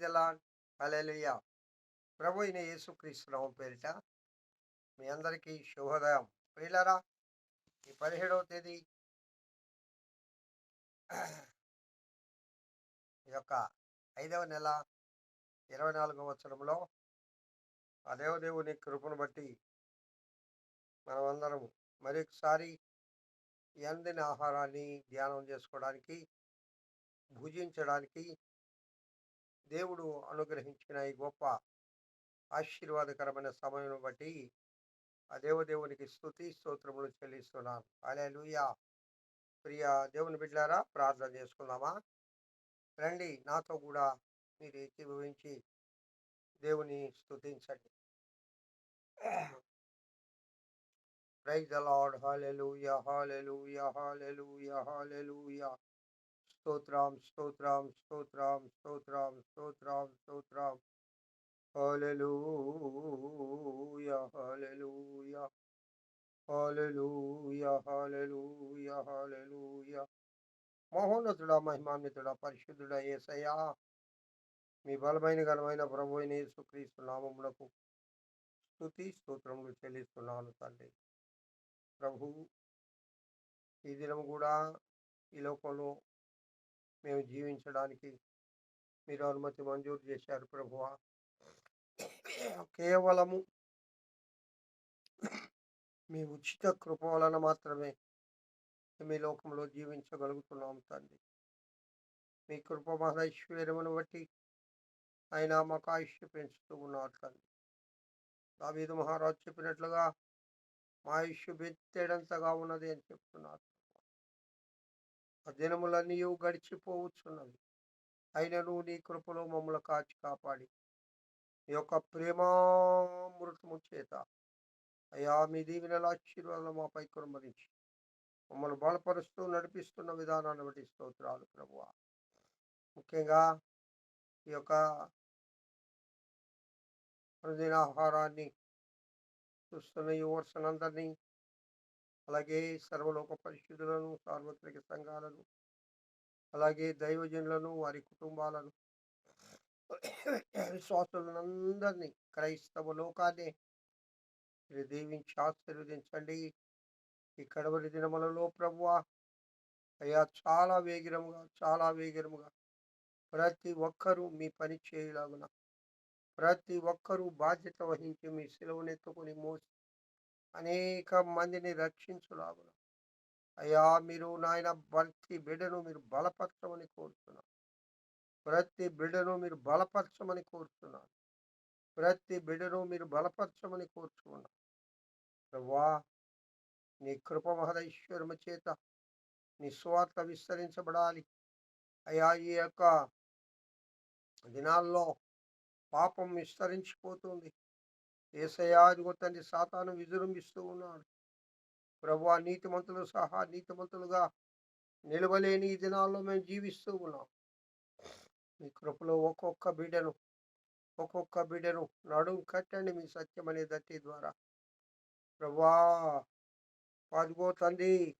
The lord హల్లెలూయా. ప్రభు అయిన యేసుక్రీస్తునామం పేరిట మీ అందరికీ శుభోదయం. ప్రియులరా ఈ పదిహేడవ తేదీ ఈ యొక్క ఐదవ నెల ఇరవై నాలుగవ సంవత్సరంలో ఆ దేవదేవుని కృపను బట్టి మనమందరం మరొకసారి ఈ అందిన ఆహారాన్ని ధ్యానం చేసుకోవడానికి భుజించడానికి దేవుడు అనుగ్రహించిన ఈ గొప్ప ఆశీర్వాదకరమైన సమయం బట్టి ఆ దేవదేవునికి స్తుతి స్తోత్రములు చెల్లిస్తున్నాను. అలెలుయా ప్రియ దేవుని బిడ్డారా ప్రార్థన చేసుకుందామా? రండి నాతో కూడా మీరు ఏకీభవించి దేవుని స్థుతించండి praise the lord. Hallelujah hallelujah hallelujah hallelujah. స్తోత్రం స్తోత్రం స్తోత్రం స్తోత్రం స్తోత్రం స్తోత్రం హల్లెలూయా హల్లెలూయా హల్లెలూయా హల్లెలూయా హల్లెలూయా మహోన్నతుడా మహిమాన్వితుడా మీ బలమైన ఘనమైన ప్రభు అయిన యేసుక్రీస్తు నామములకు స్తుతి స్తోత్రములు చెల్లిస్తున్నాను తండ్రి. ప్రభు ఈ దినం కూడా ఈ లోకంలో మేము జీవించడానికి మీరు అనుమతి మంజూరు చేశారు ప్రభువ. కేవలము మీ ఉచిత కృప వలన మాత్రమే మీ లోకంలో జీవించగలుగుతున్నాం తండ్రి. మీ కృప మహైశ్వర్యమును బట్టి ఆయన మాకు ఆయుష్య పెంచుతూ ఉన్నారు తండ్రి. దావీదు మహారాజు చెప్పినట్లుగా మా ఆయుష్య బెత్తేడంతగా ఉన్నది అని చెప్తున్నారు ఆ దినములన్నీ గడిచిపోవచ్చున్నవి అయినను నీ కృపలో మమ్మల్ని కాచి కాపాడి. ఈ యొక్క ప్రేమామృతము చేత అయ్యా మీ దీవెనల ఆశీర్వాదాలు మాపై కురమరించి మమ్మల్ని బలపరుస్తూ నడిపిస్తున్న విధానాన్ని బట్టి స్తోత్రాలు ప్రభువ. ముఖ్యంగా ఈ యొక్క అనుదిన ఆహారాన్ని చూస్తున్న యువర్సనందరినీ అలాగే సర్వలోక పరిశుద్ధులను సార్వత్రిక సంఘాలను అలాగే దైవజనులను వారి కుటుంబాలను విశ్వాసులందరినీ క్రైస్తవ లోకాన్ని మీరు దీవించి ఆశీర్వదించండి. ఈ కడవరి దినములలో ప్రభువ అయ్యా చాలా వేగిరముగా చాలా వేగిరముగా ప్రతి ఒక్కరూ మీ పని చేయలాగున ప్రతి ఒక్కరూ బాధ్యత వహించి మీ సెలవునెత్తుకుని మోసి అనేక మందిని రక్షించులాగున అయ్యా మీరు నాయన ప్రతి బిడ్డను మీరు బలపరచమని కోరుతున్నాను. ప్రతి బిడ్డను మీరు బలపరచమని కోరుతున్నాను. ప్రతి బిడ్డను మీరు బలపరచమని కోరుచున్నాను. వా నీ కృప మహదైశ్వర్యము చేత నీ స్వార్థ విస్తరించబడాలి. అయ్యా ఈ యొక్క దినాల్లో పాపం విస్తరించిపోతుంది. ఏసయ్యా తండ్రి సాతాను విజృంభిస్తూ ఉన్నాడు. ప్రభు నీతిమంతులు సహా నీతిమంతులుగా నిలవలేని ఈ దినాల్లో మేము జీవిస్తూ ఉన్నాం. మీ కృపలో ఒక్కొక్క బిడ్డను ఒక్కొక్క బిడ్డను నడుం కట్టండి మీ సత్యం అనే దట్టి ద్వారా. ప్రభా అదిగో తండ్రి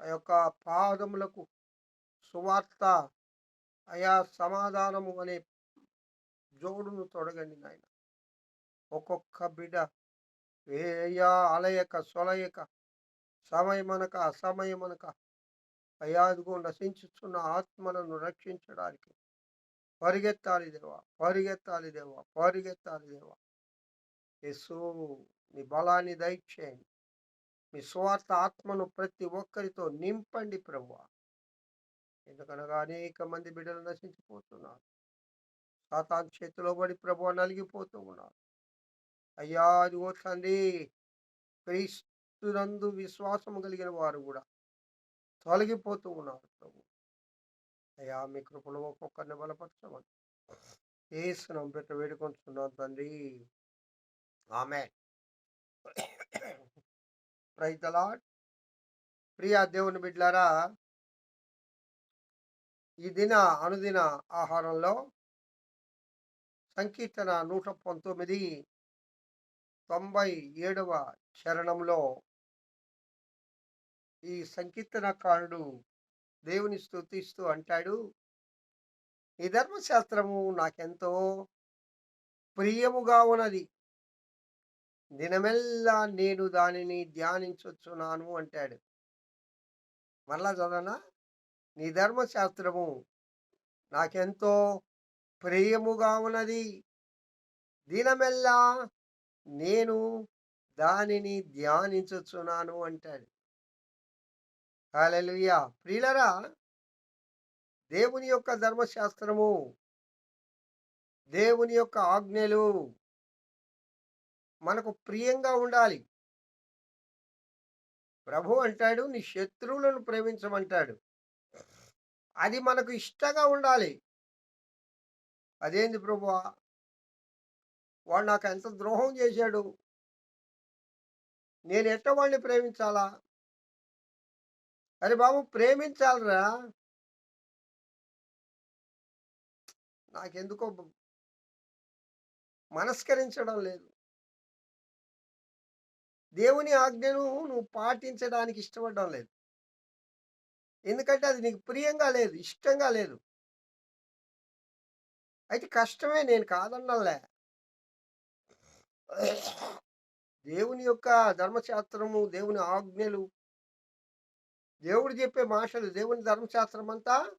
ఆ యొక్క పాదములకు సువార్త అయా సమాధానము అనే జోడును తొడగండి నాయన. ఒక్కొక్క బిడ్డ వేయా అలయక సొలయక సమయమనక అసమయమనక అయాదిగో నశించుతున్న ఆత్మలను రక్షించడానికి పరిగెత్తాలి దేవా పరిగెత్తాలి దేవా పరిగెత్తాలి దేవా. యేసు మీ బలాన్ని దయచేయండి. మీ స్వార్థ ఆత్మను ప్రతి ఒక్కరితో నింపండి ప్రభు ఎందుకనగా అనేక మంది బిడ్డలు నశించిపోతున్నారు. సాతాన్ చేతిలో పడి ప్రభు నలిగిపోతూ ఉన్నారు. అయ్యా అది తండ్రి. క్రీస్తునందు విశ్వాసం కలిగిన వారు కూడా తొలగిపోతూ ఉన్నారు ప్రభు. అయ్యా మీ కృపలో ఒక్కొక్కరిని బలపరచమని ఏసునం పెట్ట వేడుకొంటున్నాను తండ్రి. ఆమె రైతలా ప్రియా దేవుని బిడ్లారా ఈ దిన అనుదిన ఆహారంలో సంకీర్తన నూట పంతొమ్మిది తొంభై ఏడవ చరణంలో ఈ సంకీర్తనకారుడు దేవుని స్థుతిస్తూ అంటాడు ఈ ధర్మశాస్త్రము నాకెంతో ప్రియముగా ఉన్నది. దినమెల్లా నేను దానిని ధ్యానించొచ్చున్నాను అంటాడు. మరలా చదవనా? నీ ధర్మశాస్త్రము నాకెంతో ప్రియముగా ఉన్నది. దినమెల్లా నేను దానిని ధ్యానించుచున్నాను అంటాడు. కాలలుయా ప్రియులరా! దేవుని యొక్క ధర్మశాస్త్రము దేవుని యొక్క ఆజ్ఞలు మనకు ప్రియంగా ఉండాలి. ప్రభు అంటాడు నీ శత్రువులను ప్రేమించమంటాడు. అది మనకు ఇష్టంగా ఉండాలి. అదేంది ప్రభు? వాడు నాకు ఎంత ద్రోహం చేశాడు. నేను ఎట్ట వాడిని ప్రేమించాలా? అరే బాబు ప్రేమించాలరా. నాకెందుకో మనస్కరించడం లేదు. దేవుని ఆజ్ఞను నువ్వు పాటించడానికి ఇష్టపడడం లేదు. ఎందుకంటే అది నీకు ప్రియంగా లేదు ఇష్టంగా లేదు. అయితే కష్టమే నేను కాదన్నలే దేవుని యొక్క ధర్మశాస్త్రము దేవుని ఆజ్ఞలు. దేవుడు చెప్పే మాటలు దేవుని ధర్మశాస్త్రం అంతా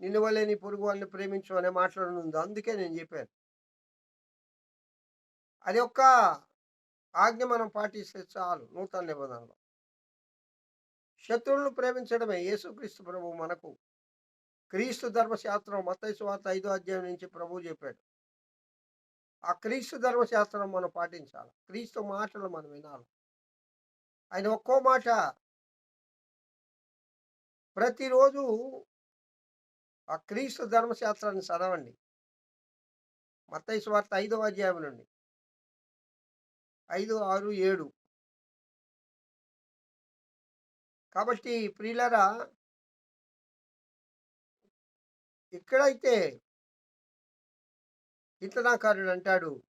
నిన్ను వల్లే నీ పొరుగు వాళ్ళని ప్రేమించు అనే మాట్లాడుతుంది ఉంది. అందుకే నేను చెప్పాను. అది ఒక్క ఆజ్ఞ మనం పాటిస్తే చాలు. నూతన నిబంధనలో. శత్రువులను ప్రేమించడమే. యేసుక్రీస్తు ప్రభు మనకు క్రీస్తు ధర్మశాస్త్రం మతైసు వార్త ఐదో అధ్యాయం నుంచి ప్రభు చెప్పాడు. ఆ క్రీస్తు ధర్మశాస్త్రం మనం పాటించాలి. క్రీస్తు మాటలు మనం వినాలి. ఆయన ఒక్కో మాట ప్రతిరోజు ఆ క్రీస్తు ధర్మశాస్త్రాన్ని చదవండి. మత్తయి వార్త ఐదవ అధ్యాయం నుండి. ఐదు ఆరు ఏడు. కాబట్టి ప్రియులరా ఇక్కడైతే కీర్తనాకారుడు అంటాడు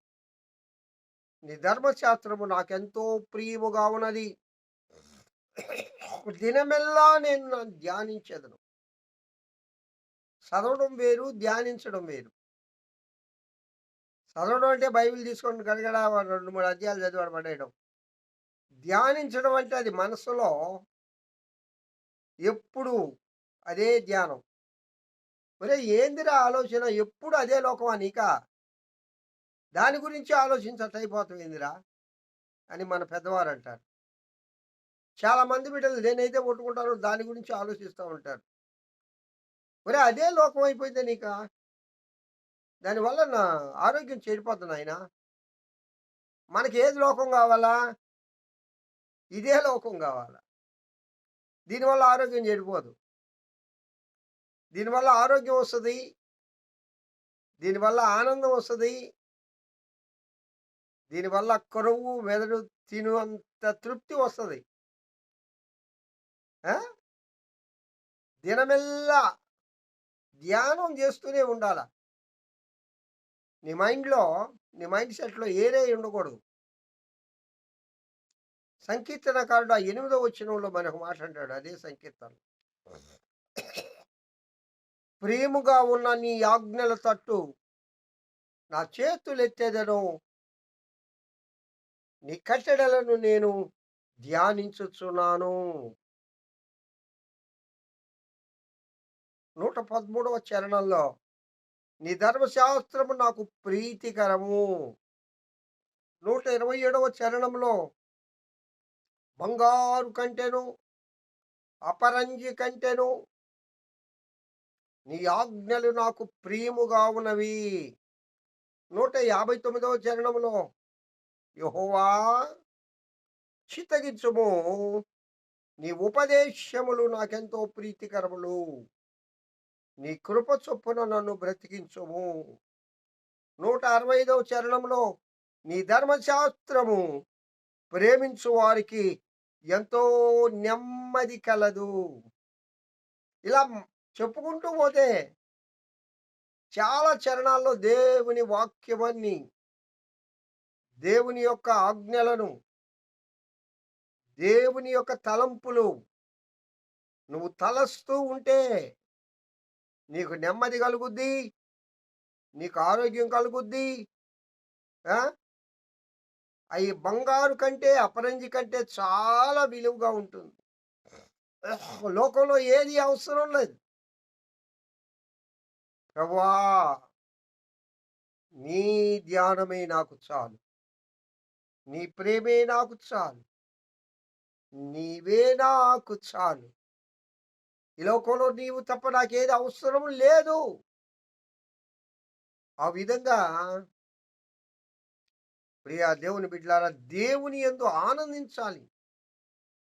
నీ ధర్మశాస్త్రము నాకెంతో ప్రియముగా ఉన్నది. దినమెల్లా నేను నన్ను ధ్యానించదను. చదవడం వేరు ధ్యానించడం వేరు. చదవడం అంటే బైబిల్ తీసుకొని గడగడా రెండు మూడు అధ్యాయాలు చదివాడు పడేయడం. ధ్యానించడం అంటే అది మనసులో ఎప్పుడు అదే ధ్యానం. ఒరే ఏందిరా ఆలోచన? ఎప్పుడు అదే లోకమా నీకా? దాని గురించి ఆలోచించట అయిపోతుందిరా అని మన పెద్దవారు అంటారు. చాలా మంది బిడ్డలు దేనైతే కొట్టుకుంటారో దాని గురించి ఆలోచిస్తూ ఉంటారు. మరి అదే లోకం అయిపోయింది నీక? దానివల్ల నా ఆరోగ్యం చెడిపోతుంది ఆయన మనకి ఏది లోకం కావాలా? ఇదే లోకం కావాలా? దీనివల్ల ఆరోగ్యం చెడిపోదు. దీనివల్ల ఆరోగ్యం వస్తుంది. దీనివల్ల ఆనందం వస్తుంది. దీనివల్ల కరువు మెదడు తిను అంత తృప్తి వస్తుంది. దినమెల్లా ధ్యానం చేస్తూనే ఉండాల. నీ మైండ్లో నీ మైండ్ సెట్లో ఏరే ఉండకూడదు. సంకీర్తనకారుడు ఆ ఎనిమిదో వచ్చినంలో మనకు మాట్లాడాడు అదే సంకీర్తన. ప్రేముగా ఉన్న నీ ఆజ్ఞల తట్టు నా చేతులెత్తెదను నీ కట్టడలను నేను ధ్యానించుచున్నాను. నూట పదమూడవ చరణంలో నీ ధర్మశాస్త్రము నాకు ప్రీతికరము. నూట ఇరవై ఏడవ చరణంలో బంగారు కంటెను అపరంజి కంటెను నీ ఆజ్ఞలు నాకు ప్రియముగా ఉన్నవి. నూట యాభై తొమ్మిదవ చరణంలో యహోవా చిత్తగించుము. నీ ఉపదేశములు నాకెంతో ప్రీతికరములు. నీ కృప చొప్పున నన్ను బ్రతికించుము. నూట అరవై ఐదవ చరణంలో నీ ధర్మశాస్త్రము ప్రేమించు వారికి ఎంతో నెమ్మది కలదు. ఇలా చెప్పుకుంటూ పోతే చాలా చరణాల్లో దేవుని వాక్యమని దేవుని యొక్క ఆజ్ఞలను దేవుని యొక్క తలంపులు. నువ్వు తలస్తూ ఉంటే నీకు నెమ్మది కలుగుద్ది నీకు ఆరోగ్యం కలుగుద్ది అవి బంగారు కంటే అపరంజి కంటే చాలా విలువగా ఉంటుంది. లోకంలో ఏది అవసరం లేదు. ప్రభా నీ ధ్యానమే నాకు చాలు. నీ ప్రేమే నాకు చాలు. నీవే నాకు చాలు. ఈ లోకంలో నీవు తప్ప నాకేది అవసరం లేదు. ఆ విధంగా ప్రియా దేవుని బిడ్డలారా దేవుని ఎందు ఆనందించాలి.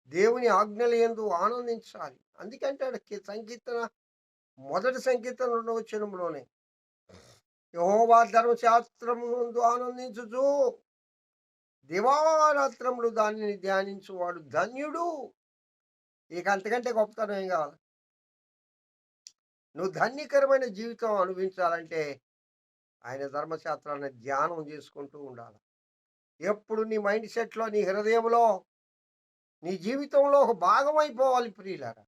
దేవుని ఆజ్ఞల ఎందు ఆనందించాలి. అందుకంటే సంకీర్తన మొదటి సంకీర్తన రెండవ వచనంలోనే యహోవా ధర్మశాస్త్రము ఆనందించుచు దివారాత్రములు దానిని ధ్యానించువాడు ధన్యుడు. ఇక అంతకంటే గొప్పతనం ఏం కావాలి? నువ్వు ధన్యకరమైన జీవితం అనుభవించాలంటే ఆయన ధర్మశాస్త్రాన్ని ధ్యానం చేసుకుంటూ ఉండాలి. ఎప్పుడు నీ మైండ్ సెట్లో నీ హృదయంలో నీ జీవితంలో ఒక భాగం అయిపోవాలి ప్రియులారా.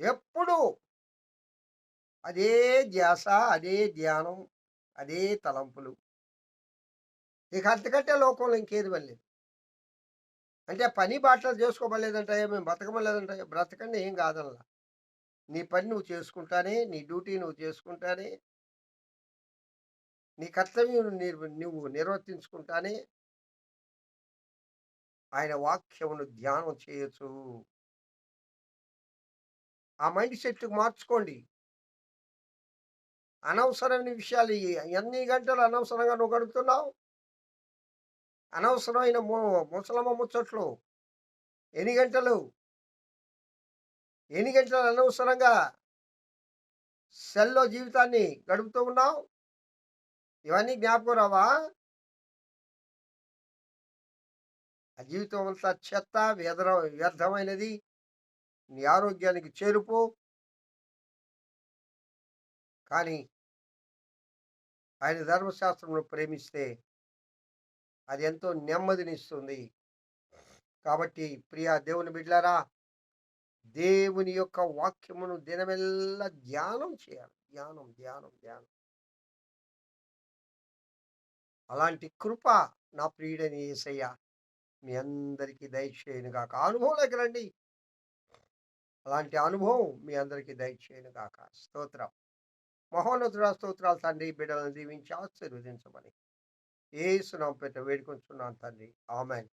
ఎప్పుడు? అదే ధ్యాస అదే ధ్యానం అదే తలంపులు. ఇక అంతకంటే లోకంలో ఇంకేది వెళ్ళలేదు అంటే పని బాటలు చేసుకోబలేదంటాయా మేము బతకమలేదంటాయా బ్రతకండి ఏం కాదనలా. నీ పని నువ్వు చేసుకుంటానే నీ డ్యూటీ నువ్వు చేసుకుంటానే నీ కర్తవ్యం నువ్వు నిర్వర్తించుకుంటానే ఆయన వాక్యమును ధ్యానం చేయొచ్చు. ఆ మైండ్ సెట్ మార్చుకోండి. అనవసరమైన విషయాలు ఎన్ని గంటలు అనవసరంగా నువ్వు గడుపుతున్నావు? అనవసరమైన ముసలమ్మ ముచ్చట్లు. ఎన్ని గంటలు? ఎన్ని గంటలు అనవసరంగా సెల్లో జీవితాన్ని గడుపుతూ ఉన్నావు? ఇవన్నీ జ్ఞాపకం రావా? ఆ జీవితం అంతా చెత్త వ్యధ వ్యర్థమైనది. నీ ఆరోగ్యానికి చేరుపు. కానీ ఆయన ధర్మశాస్త్రంలో ప్రేమిస్తే అది ఎంతో నెమ్మదినిస్తుంది. కాబట్టి ప్రియా దేవుని బిడ్లారా దేవుని యొక్క వాక్యమును దినమెల్లా ధ్యానం చేయాలి. ధ్యానం ధ్యానం ధ్యానం. అలాంటి కృప నా ప్రియుడని ఏసయ్య మీ అందరికీ దయచేయను కాక అనుభవంలోకి రండి. అలాంటి అనుభవం మీ అందరికీ దయచేయను కాక స్తోత్రం. మహోన్నతుడ స్తోత్రాలు తండ్రి బిడ్డలను దీవించి ఆశీర్వదించమని. ఏసునాం పెట్ట వేడుకొంచున్నాను తండ్రి. ఆమెన్.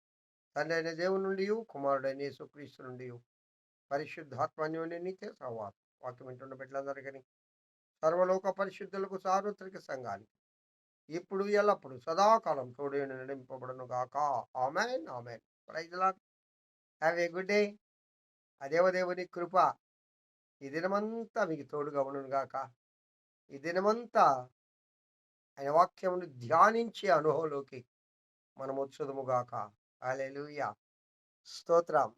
తండ్రి అయిన దేవుని నుండి కుమారుడైన యేసుక్రీస్తు నుండి పరిశుద్ధాత్మన్యోని నిత్య సంవాదం వాక్యం వింటున్న బిడ్డలందరికీ సర్వలోక పరిశుద్ధులకు సార్వత్రిక సంఘానికి ఇప్పుడు ఎల్లప్పుడు సదాకాలం తోడు నడిపింపబడను గాక amen amen. Praise lord have a good day ఆ దేవదేవుని కృప ఈ దినమంతా మీకు తోడుగా ఉండును గాక ఈ దినమంతా ఆయన వాక్యమును ధ్యానించే అనుభవంలోకి మనం వచ్చుదుము అలెలుయ స్తోత్రం.